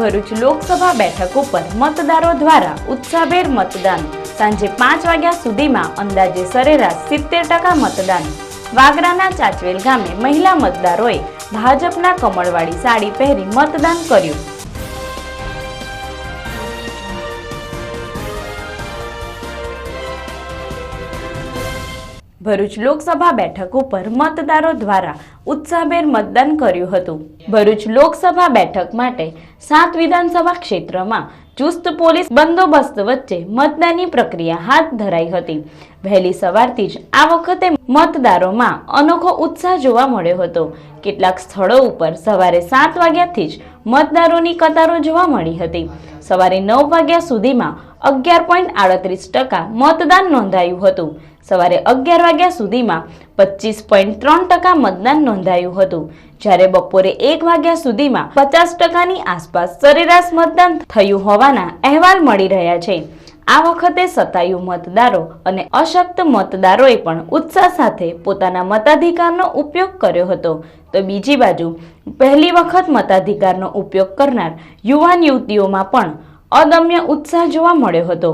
ભરૂચ લોકસભા બેઠક ઉપર મતદારો દ્વારા ઉત્સાહભેર મતદાન. સાંજે પાંચ વાગ્યા સુધીમાં અંદાજે સરેરાશ સિત્તેર ટકા મતદાન. વાગરાના ચાચવેલ ગામે મહિલા મતદારોએ ભાજપના કમળવાળી સાડી પહેરી મતદાન કર્યું. ભરૂચ લોકસભા બેઠક ઉપર મતદારો દ્વારા ઉત્સાહભેર મતદાન કર્યું હતું. ભરૂચ લોકસભા બેઠક માટે સાત વિધાનસભા ક્ષેત્રમાં ચુસ્ત પોલીસ બંદોબસ્ત વચ્ચે મતદાનની પ્રક્રિયા હાથ ધરાઈ હતી. વહેલી સવારથી જ આ વખતે મતદારોમાં અનોખો ઉત્સાહ જોવા મળ્યો હતો. કેટલાક સ્થળો ઉપર સવારે સાત વાગ્યાથી જ મતદારોની કતારો જોવા મળી હતી. સવારે નવ વાગ્યા સુધીમાં અગિયાર પોઈન્ટ આડત્રીસ ટકા મતદાન નોંધાયું હતું. સવારે અગિયાર વાગ્યા સુધીમાં પચીસ પોઈન્ટ ત્રણ ટકા મતદાન નોંધાયું હતું. જ્યારે બપોરે એક વાગ્યા સુધીમાં પચાસ ટકાની આસપાસ સરેરાશ મતદાન થયું હોવાના અહેવાલ મળી રહ્યા છે. આ વખતે સતાયુ મતદારો અને અશક્ત મતદારોએ પણ ઉત્સાહ સાથે પોતાના મતાધિકારનો ઉપયોગ કર્યો હતો. તો બીજી બાજુ, પહેલી વખત મતાધિકારનો ઉપયોગ કરનાર યુવાન યુવતીઓમાં પણ અદમ્ય ઉત્સાહ જોવા મળ્યો હતો.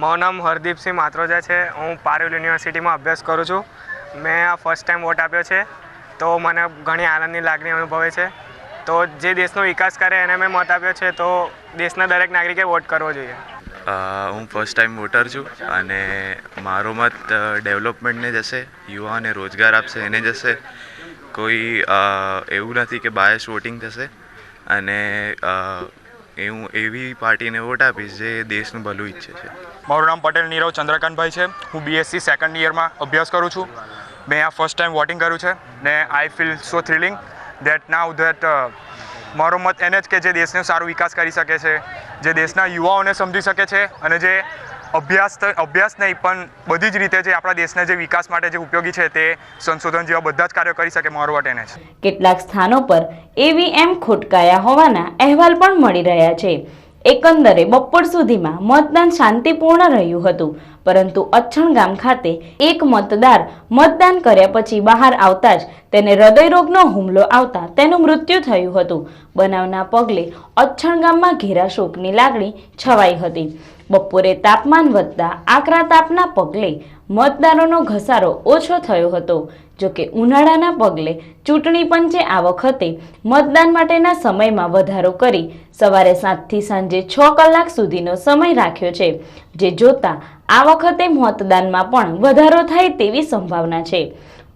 મારું નામ હરદીપસિંહ માત્રોજા છે. હું પારુલ યુનિવર્સિટીમાં અભ્યાસ કરું છું. મેં આ ફર્સ્ટ ટાઈમ વોટ આપ્યો છે. તો મને ઘણી આનંદની લાગણી અનુભવે છે. તો જે દેશનો વિકાસ કરે એને મેં મત આપ્યો છે, તો દેશના દરેક નાગરિકે વોટ કરવો જોઈએ. હું ફર્સ્ટ ટાઈમ વોટર છું અને મારો મત ડેવલપમેન્ટને જશે, યુવાને રોજગાર આપશે, એને જશે. કોઈ એવું નથી કે બાયસ વોટિંગ થશે. અને એ હું એવી પાર્ટીને વોટ આપીશ જે દેશનું ભલું ઈચ્છે છે. મારું નામ પટેલ નીરવ ચંદ્રકાંતભાઈ છે. હું બીએસસી સેકન્ડ ઇયરમાં અભ્યાસ કરું છું. મેં આ ફર્સ્ટ ટાઈમ વોટિંગ કર્યું છે ને I feel so thrilling that now that મારો મત એને જ કે જે દેશનો સારો વિકાસ કરી શકે છે, જે દેશના યુવાઓને સમજી શકે છે અને જે અભ્યાસ અભ્યાસ નહીં, પણ બધી જ રીતે જે આપણા દેશના જે વિકાસ માટે જે ઉપયોગી છે તે સંશોધન જેવા બધા જ કાર્યો કરી શકે મારો વોટ એને છે. કેટલાક સ્થાનો પર એવીએમ ખોટકાયા હોવાના અહેવાલ પણ મળી રહ્યા છે. એકંદરે બપોર સુધીમાં મતદાન શાંતિપૂર્ણ રહ્યું હતું, પરંતુ અચ્છણ ગામ ખાતે એક મતદાર મતદાન કર્યા પછી બહાર આવતા જ તેને હૃદયરોગનો હુમલો આવતા તેનું મૃત્યુ થયું હતું. બનાવના પગલે અચ્છણ ગામમાં ઘેરા શોકની લાગણી છવાઈ હતી. બપોરે તાપમાન વધતા આકરા તાપના પગલે મતદારોનો ઘસારો ઓછો થયો હતો. જોકે ઉનાળાના પગલે ચૂંટણી પંચે આ વખતે મતદાન માટેના સમયમાં વધારો કરી સવારે સાતથી સાંજે છ કલાક સુધીનો સમય રાખ્યો છે, જે જોતા આ વખતે મતદાનમાં પણ વધારો થાય તેવી સંભાવના છે.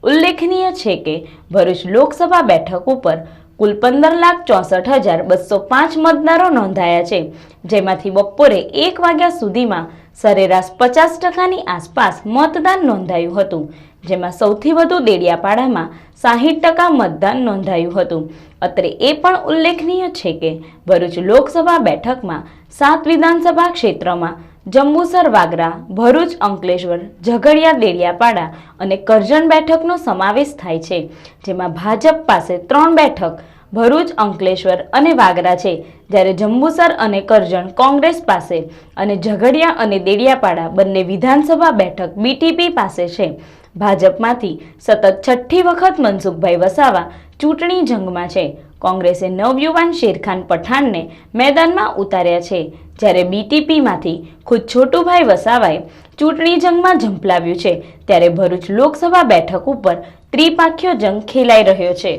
ઉલ્લેખનીય છે કે ભરૂચ લોકસભા બેઠક ઉપર કુલ પંદર લાખ ચોસઠ હજાર બસો પાંચ મતદારો નોંધાયા છે, જેમાંથી બપોરે એક વાગ્યા સુધીમાં સરેરાશ પચાસ ટકાની આસપાસ મતદાન નોંધાયું હતું, જેમાં સૌથી વધુ દેડિયાપાડામાં સાહીઠ ટકા મતદાન નોંધાયું હતું. અત્રે એ પણ ઉલ્લેખનીય છે કે ભરૂચ લોકસભા બેઠકમાં સાત વિધાનસભા ક્ષેત્રમાં જંબુસર વાગરા, ભરૂચ, અંકલેશ્વર, ઝઘડિયા, દેડિયાપાડા અને કરજણ બેઠકનો સમાવેશ થાય છે, જેમાં ભાજપ પાસે ત્રણ બેઠક, ભરૂચ, અંકલેશ્વર અને વાગરા છે, જ્યારે જંબુસર અને કરજણ કોંગ્રેસ પાસે અને ઝઘડિયા અને દેડિયાપાડા બંને વિધાનસભા બેઠક બીટીપી પાસે છે. ભાજપમાંથી સતત છઠ્ઠી વખત મનસુખભાઈ વસાવા ચૂંટણી જંગમાં છે. કોંગ્રેસે નવયુવાન શેરખાન પઠાણને મેદાનમાં ઉતાર્યા છે, જ્યારે બીટીપીમાંથી ખુદ છોટુભાઈ વસાવાએ ચૂંટણી જંગમાં ઝંપલાવ્યું છે, ત્યારે ભરૂચ લોકસભા બેઠક ઉપર ત્રિપાખ્યો જંગ ખેલાઈ રહ્યો છે.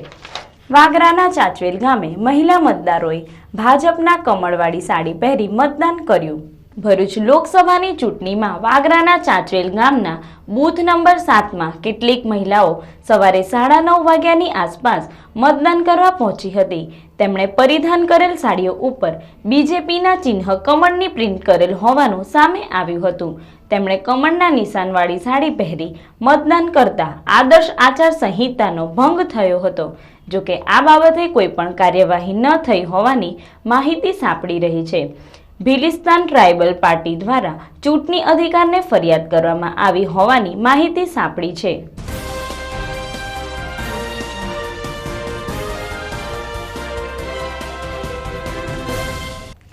વાગરાના ચાચવેલ ગામે મહિલા મતદારોએ ભાજપના કમળવાળી સાડી પહેરી મતદાન કર્યું. ભરૂચ લોકસભાની ચૂંટણીમાં વાગરાના ચાચવેલ ગામના બૂથ નંબર સાતમાં કેટલીક મહિલાઓ સવારે સાડા નવ વાગ્યાની આસપાસ મતદાન કરવા પહોંચી હતી. તેમણે પરિધાન કરેલ સાડીઓ ઉપર બીજેપીના ચિહ્ન કમળની પ્રિન્ટ કરેલ હોવાનું સામે આવ્યું હતું. તેમણે કમળના નિશાનવાળી સાડી પહેરી મતદાન કરતા આદર્શ આચાર સંહિતાનો ભંગ થયો હતો. જોકે આ બાબતે કોઈ પણ કાર્યવાહી ન થઈ હોવાની માહિતી સાંપડી રહી છે. ભીલિસ્તાન ટ્રાઇબલ પાર્ટી દ્વારા ચૂંટણી અધિકારને ફરિયાદ કરવામાં આવી હોવાની માહિતી સાંપડી છે.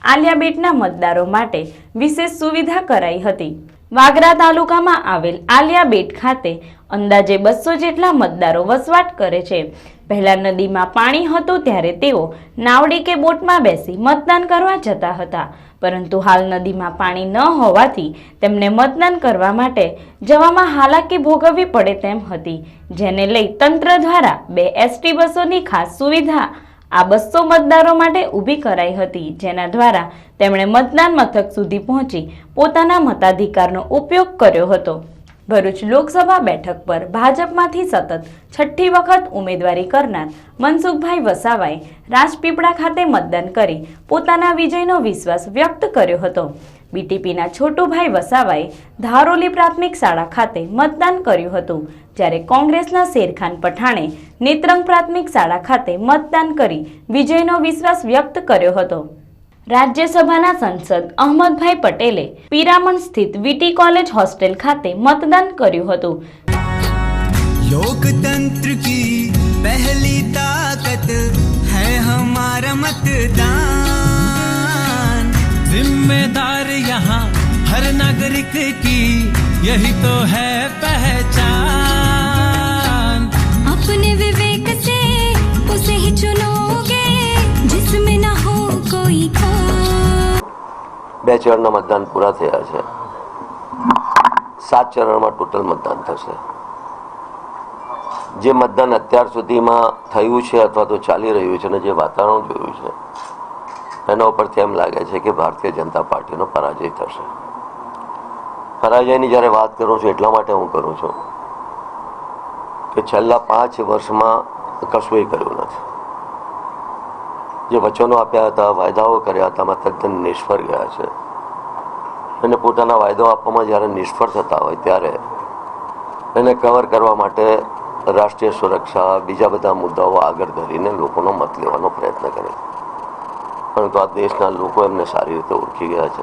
આલિયાબેટના મતદારો માટે વિશેષ સુવિધા કરાઈ હતી. વાગરા તાલુકામાં આવેલ આલિયાબેટ ખાતે અંદાજે બસો જેટલા મતદારો વસવાટ કરે છે. પહેલા નદીમાં પાણી હતું ત્યારે તેઓ નાવડી કે બોટમાં બેસી મતદાન કરવા જતા હતા. પરંતુ હાલ નદીમાં પાણી ન હોવાથી તેમને મતદાન કરવા માટે જવામાં હાલાકી ભોગવવી પડે તેમ હતી, જેને લઈ તંત્ર દ્વારા બે એસટી બસોની ખાસ સુવિધા આ બસો મતદારો માટે ઊભી કરાઈ હતી, જેના દ્વારા તેમણે મતદાન મથક સુધી પહોંચી પોતાના મતાધિકારનો ઉપયોગ કર્યો હતો. ભરૂચ લોકસભા બેઠક પર ભાજપમાંથી સતત છઠ્ઠી વખત ઉમેદવારી કરનાર મનસુખભાઈ વસાવાએ રાજપીપળા ખાતે મતદાન કરી પોતાના વિજયનો વિશ્વાસ વ્યક્ત કર્યો હતો. બીટીપીના છોટુભાઈ વસાવાએ ધારોલી પ્રાથમિક શાળા ખાતે મતદાન કર્યું હતું, જ્યારે કોંગ્રેસના શેરખાન પઠાણે નેત્રંગ પ્રાથમિક શાળા ખાતે મતદાન કરી વિજયનો વિશ્વાસ વ્યક્ત કર્યો હતો. રાજ્યસભાના સંસદ અહમદભાઈ પટેલે પિરામણ સ્થિત વીટી કોલેજ હોસ્ટેલ ખાતે મતદાન કર્યું હતું. લોકતંત્ર કી હૈ હમારા મતદાન. जिम्मेदार यहाँ हर नागरिक की यही तो है पहचान अपने विवेक से उसे ही चुनोगे जिसमें न हो कोई खो બે ચરણના મતદાન પૂરા થયા છે સાત ચરણમાં ટોટલ મતદાન થશે જે મતદાન અત્યાર સુધીમાં થયું છે અથવા તો ચાલી રહ્યું છે અને જે વાતાવરણ જોયું છે એના ઉપરથી એમ લાગે છે કે ભારતીય જનતા પાર્ટીનો પરાજય થશે. પરાજયની જ્યારે વાત કરું છું, એટલા માટે હું કરું છું કે છેલ્લા પાંચ વર્ષમાં કશુંય કર્યું નથી. જે વચનો આપ્યા હતા, વાયદાઓ કર્યા હતા એમાં તદ્દન નિષ્ફળ ગયા છે. અને પોતાના વાયદાઓ આપવામાં જ્યારે નિષ્ફળ થતા હોય ત્યારે એને કવર કરવા માટે રાષ્ટ્રીય સુરક્ષા, બીજા બધા મુદ્દાઓ આગળ ધરીને લોકોનો મત લેવાનો પ્રયત્ન કરે પરંતુ આ દેશના લોકો એમને સારી રીતે ઓળખી ગયા છે.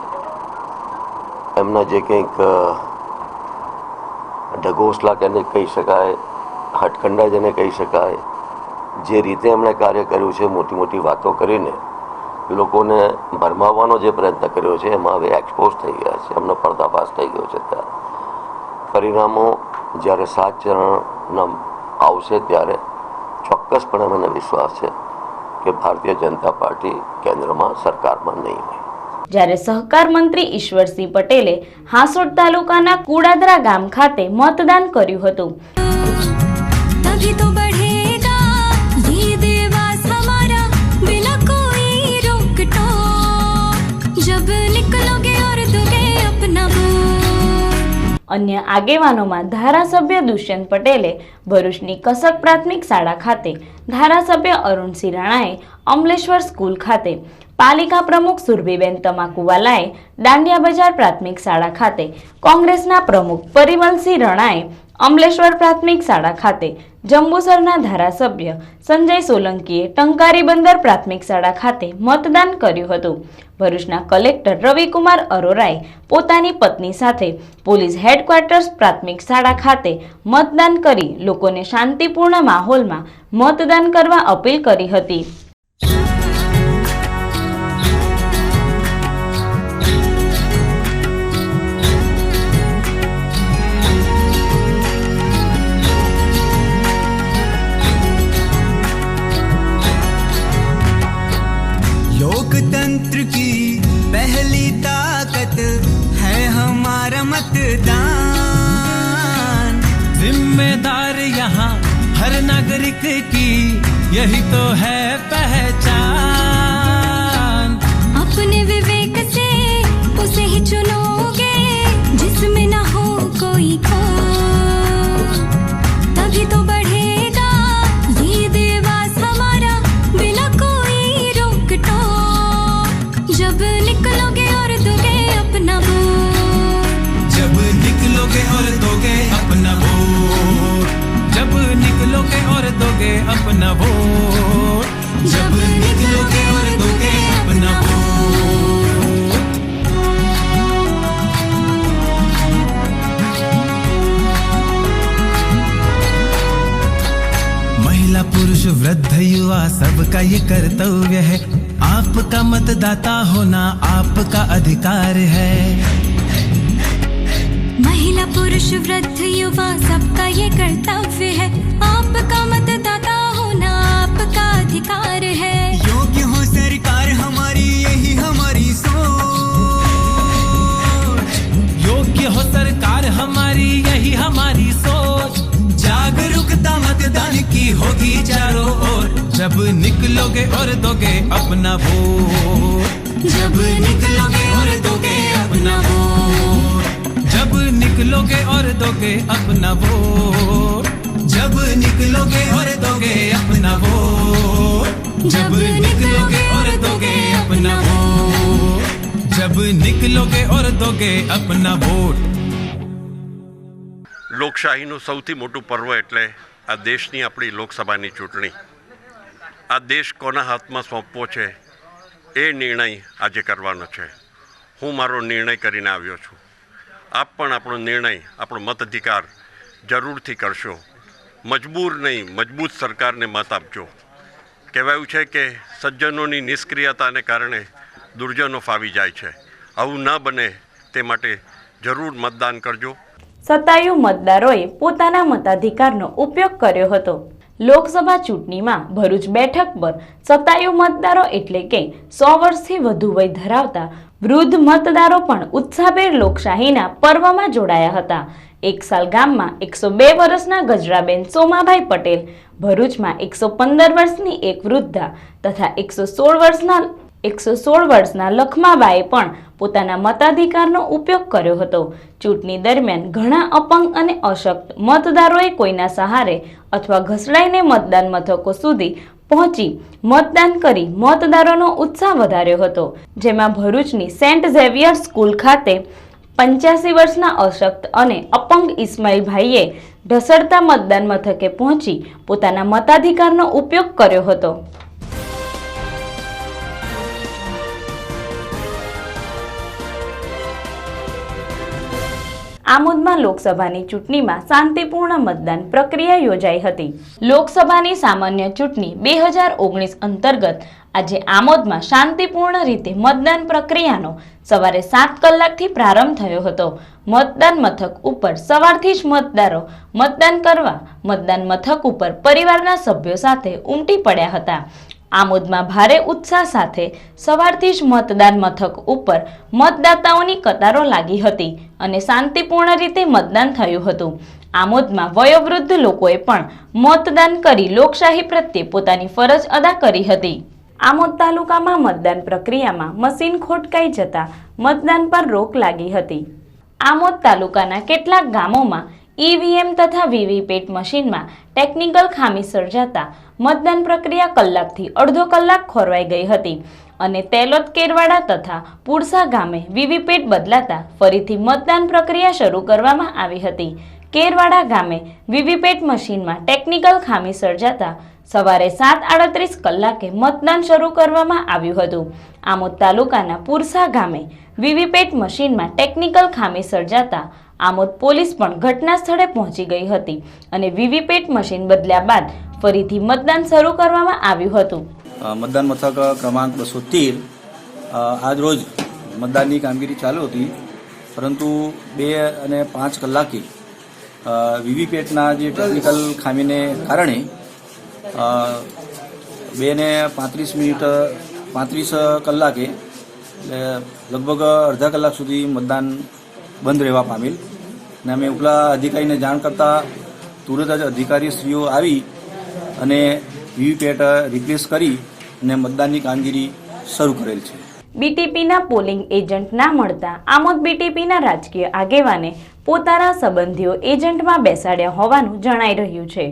એમના જે કંઈક ઢગોસલા કેને કહી શકાય હટકંડા જેને કહી શકાય, જે રીતે એમણે કાર્ય કર્યું છે, મોટી મોટી વાતો કરીને, લોકોને ભરમાવવાનો જે પ્રયત્ન કર્યો છે, એમાં હવે એક્સપોઝ થઈ ગયા છે, એમનો પર્દાફાશ થઈ ગયો છે ત્યારે પરિણામો જ્યારે સાત ચરણના આવશે ત્યારે ચોક્કસપણે મને વિશ્વાસ છે. કે ભારતીય જનતા પાર્ટી કેન્દ્રમાં સરકારમાં નહીં હોય. જ્યારે સહકાર મંત્રી ઈશ્વરસિંહ પટેલે હાંસોડ તાલુકાના કુડાદરા ગામ ખાતે મતદાન કર્યું હતું. અન્ય આગેવાનોમાં ધારાસભ્ય દુષ્યંત પટેલે ભરૂચની કસક પ્રાથમિક શાળા ખાતે ધારાસભ્ય અરુણસિંહ રાણાએ અમલેશ્વર સ્કૂલ ખાતે પાલિકા પ્રમુખ સુરભીબેન તમાકુવાલાએ દાંડિયા બજાર પ્રાથમિક શાળા ખાતે કોંગ્રેસના પ્રમુખ પરિમલસિંહ રણાએ અમલેશ્વર પ્રાથમિક શાળા ખાતે જંબુસરના ધારાસભ્ય સંજય સોલંકીએ ટંકારી બંદર પ્રાથમિક શાળા ખાતે મતદાન કર્યું હતું. ભરૂચના કલેક્ટર રવિકુમાર અરોરાએ પોતાની પત્ની સાથે પોલીસ હેડક્વાર્ટર્સ પ્રાથમિક શાળા ખાતે મતદાન કરી લોકોને શાંતિપૂર્ણ માહોલમાં મતદાન કરવા અપીલ કરી હતી. लोकतंत्र की पहली ताकत है हमारा मतदान। जिम्मेदार यहाँ हर नागरिक की यही तो है पहचान। अपने विवेक से उसे ही चुनोगे अपना वोट जब निकलोगे और दोगे अपना वोट महिला, पुरुष, वृद्ध, युवा, सबका ये कर्तव्य है। आपका मतदाता होना आपका अधिकार है। महिला, पुरुष, वृद्ध मतदान की होगी चारों ओर जब निकलोगे और दोगे अपना वोट जब निकलोगे और दोगे अपना वोट जब निकलोगे और दोगे अपना वोट जब निकलोगे और दोगे अपना वोट जब निकलोगे और दोगे अपना वोट जब निकलोगे और दोगे अपना वोट લોકશાહીનું સૌથી મોટું પર્વ એટલે આ દેશની આપણી લોકસભાની ચૂંટણી. આ દેશ કોના હાથમાં સોંપવો છે એ નિર્ણય આજે કરવાનો છે. હું મારો નિર્ણય કરીને આવ્યો છું. આપ પણ આપણો નિર્ણય, આપણો મતાધિકાર જરૂરથી કરશો. મજબૂર નહીં, મજબૂત સરકારને મત આપજો. કહેવાયું છે કે સજ્જનોની નિષ્ક્રિયતાને કારણે દુર્જનો ફાવી જાય છે. આવું ન બને તે માટે જરૂર મતદાન કરજો. સત્તાયુ મતદારોએ પોતાના મતાધિકારનો ઉપયોગ કર્યો હતો. લોકસભા ચૂંટણીમાં ભરૂચ બેઠક પર સત્તાયુ મતદારો એટલે કે સો વર્ષથી વધુ વય ધરાવતા વૃદ્ધ મતદારો પણ ઉત્સાહભેર લોકશાહીના પર્વમાં જોડાયા હતા. એક સાલ ગામમાં એકસો બે વર્ષના ગજરાબેન સોમાભાઈ પટેલ, ભરૂચમાં એકસો પંદર વર્ષની એક વૃદ્ધા તથા એકસો સોળ વર્ષના એકસો સોળ વર્ષના લખમાબાએ પણ પોતાના મતાધિકારનો ઉપયોગ કર્યો હતો. ચૂંટણી દરમિયાન ઘણા અપંગ અને અશક્ત મતદારોએ કોઈના સહારે અથવા ઘસડાઈને મતદાન મથકો સુધી પહોંચી મતદાન કરી મતદારોનો ઉત્સાહ વધાર્યો હતો, જેમાં ભરૂચની સેન્ટ ઝેવિયર સ્કૂલ ખાતે પંચ્યાસી વર્ષના અશક્ત અને અપંગ ઇસ્માઇલભાઈએ ઢસડતા મતદાન મથકે પહોંચી પોતાના મતાધિકારનો ઉપયોગ કર્યો હતો. આમોદમાં લોકસભાની ચૂંટણીમાં શાંતિપૂર્ણ મતદાન પ્રક્રિયા યોજાઈ હતી. લોકસભાની સામાન્ય ચૂંટણી બે હજાર ઓગણીસ અંતર્ગત આજે આમોદમાં શાંતિપૂર્ણ રીતે મતદાન પ્રક્રિયાનો સવારે સાત કલાકથી પ્રારંભ થયો હતો. મતદાન મથક ઉપર સવારથી જ મતદારો મતદાન કરવા, મતદાન મથક ઉપર પરિવારના સભ્યો સાથે ઉમટી પડ્યા હતા. આમોદમાં ભારે ઉત્સાહ સાથે સવારથી જ મતદાન મથક ઉપર મતદાતાઓની કતારો લાગી હતી અને શાંતિપૂર્ણ રીતે મતદાન થયું હતું. આમોદમાં વયોવૃદ્ધ લોકોએ પણ મતદાન કરી લોકશાહી પ્રત્યે પોતાની ફરજ અદા કરી હતી. આમોદ તાલુકામાં મતદાન પ્રક્રિયામાં મશીન ખોટકાઈ જતા મતદાન પર રોક લાગી હતી. આમોદ તાલુકાના કેટલાક ગામોમાં ઈવીએમ તથા વીવીપેટ મશીનમાં ટેકનિકલ ખામી સર્જાતા મતદાન પ્રક્રિયા કલાકથી અડધો કલાક ખોરવાઈ ગઈ હતી અને તેલોદ કેરવાડા તથા પુરસા ગામે વીવીપેટ બદલાતા ફરીથી મતદાન પ્રક્રિયા શરૂ કરવામાં આવી હતી. કેરવાડા ગામે વીવીપેટ મશીનમાં ટેકનિકલ ખામી સર્જાતા સવારે સાત આડત્રીસ કલાકે મતદાન શરૂ કરવામાં આવ્યું હતું. આમોદ તાલુકાના પુરસા ગામે વીવીપેટ મશીનમાં ટેકનિકલ ખામી સર્જાતા આમોદ પોલીસ પણ ઘટના સ્થળે પહોંચી ગઈ હતી અને વીવીપેટ મશીન બદલ્યા બાદ ફરીથી મતદાન શરૂ કરવામાં આવ્યું હતું. મતદાન મથક ક્રમાંક બસો તેર. આજ રોજ મતદાનની કામગીરી ચાલુ હતી, પરંતુ બે અને પાંચ કલાકે વીવીપેટના જે ટેકનિકલ ખામીને કારણે બે ને પાંત્રીસ મિનિટ, પાંત્રીસ કલાકે લગભગ અડધા કલાક સુધી મતદાન બંધ રહેવા પામેલ. અને અમે ઉપલા અધિકારીને જાણ કરતાં તુરંત જ અધિકારીશ્રીઓ આવી અને વીવીપેટ રિપ્લેસ કરી અને મતદાનની કામગીરી શરૂ કરેલ છે. બીટીપીના પોલિંગ એજન્ટ ના મળતા આમોદ બીટીપીના રાજકીય આગેવાને પોતાના સંબંધીઓ એજન્ટમાં બેસાડ્યા હોવાનું જણાઈ રહ્યું છે.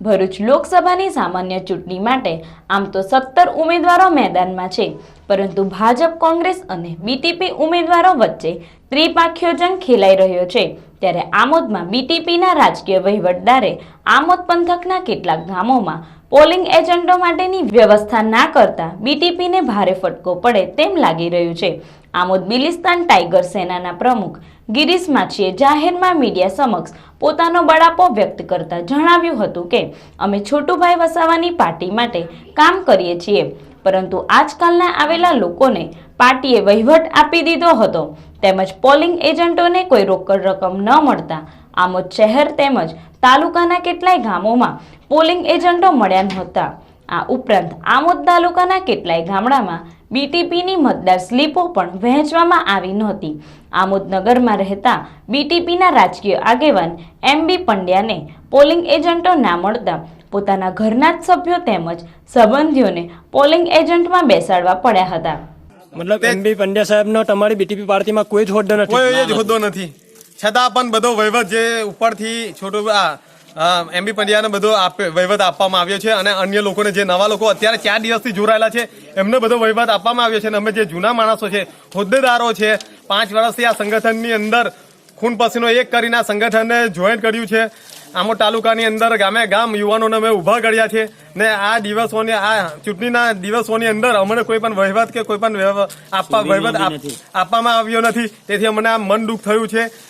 ભરૂચ લોકસભાની સામાન્ય ચૂંટણી માટે આમ તો સત્તર ઉમેદવારો મેદાનમાં છે, પરંતુ ભાજપ, કોંગ્રેસ અને બીટીપી ઉમેદવારો વચ્ચે ત્રિપાખ્યો જંગ ખેલાઈ રહ્યો છે. ત્યારે આમોદમાં બીટીપીના રાજકીય વહીવટદારે આમોદ પંથકના કેટલાક ગામોમાં પોલિંગ એજન્ટો માટેની વ્યવસ્થા ના કરતા બીટીપીને ભારે ફટકો પડે તેમ લાગી રહ્યું છે. આમોદ બિલિસ્તાન ટાઈગર સેનાના પ્રમુખ ગિરીશ માછીએ જાહેરમાં મીડિયા સમક્ષ પોતાનો બળાપો વ્યક્ત કરતા જણાવ્યું હતું કે, અમે છોટુભાઈ વસાવાની પાર્ટી માટે કામ કરીએ છીએ, પરંતુ આજકાલના આવેલા લોકોને પાર્ટીએ વહીવટ આપી દીધો હતો. તેમજ પોલિંગ એજન્ટોને કોઈ રોકડ રકમ ન મળતા. આમોદ શહેર તેમજ તાલુકાના કેટલાય ગામોમાં પોલિંગ એજન્ટો મળ્યા નહોતા. આ ઉપરાંત આમોદ તાલુકાના કેટલાય ગામડામાં બીટીપીની મતદાર સ્લીપો પણ વહેંચવામાં આવી નહોતી. આમોદ નગરમાં રહેતા બીટીપીના રાજકીય આગેવાન એમ બી પંડ્યાને પોલિંગ એજન્ટો ના મળતા પોતાના ઘરના જ સભ્યો તેમજ સંબંધીઓને પોલિંગ એજન્ટમાં બેસાડવા પડ્યા હતા. મતલબ એમ બી પંડ્યા સાહેબનો તમારી બીટીપી પાર્ટીમાં કોઈ જ હોદ્દો નથી. કોઈ જ હોદ્દો નથી. છતાં પણ બધો વહીવટ જે ઉપરથી છોટું આ એમબી પંડ્યાને બધો આપે વહીવટ આપવામાં આવ્યો છે અને અન્ય લોકોને જે નવા લોકો અત્યારે ચાર દિવસથી જોડાયેલા છે એમને બધો વહીવટ આપવામાં આવ્યો છે અને અમે જે જૂના માણસો છે હોદ્દેદારો છે પાંચ વર્ષથી આ સંગઠનની અંદર ખૂન પસીનો એક કરીને આ સંગઠનને જોઈન કર્યું છે. આમોદ તાલુકાની અંદર ગામે ગામ યુવાનોને અમે ઊભા કર્યા છે ને આ દિવસોની આ ચૂંટણીના દિવસોની અંદર અમને કોઈ પણ વહીવટ કે કોઈ પણ આપવા વહીવટ આપ- આપવામાં આવ્યો નથી. તેથી અમને આ મન દુઃખ થયું છે.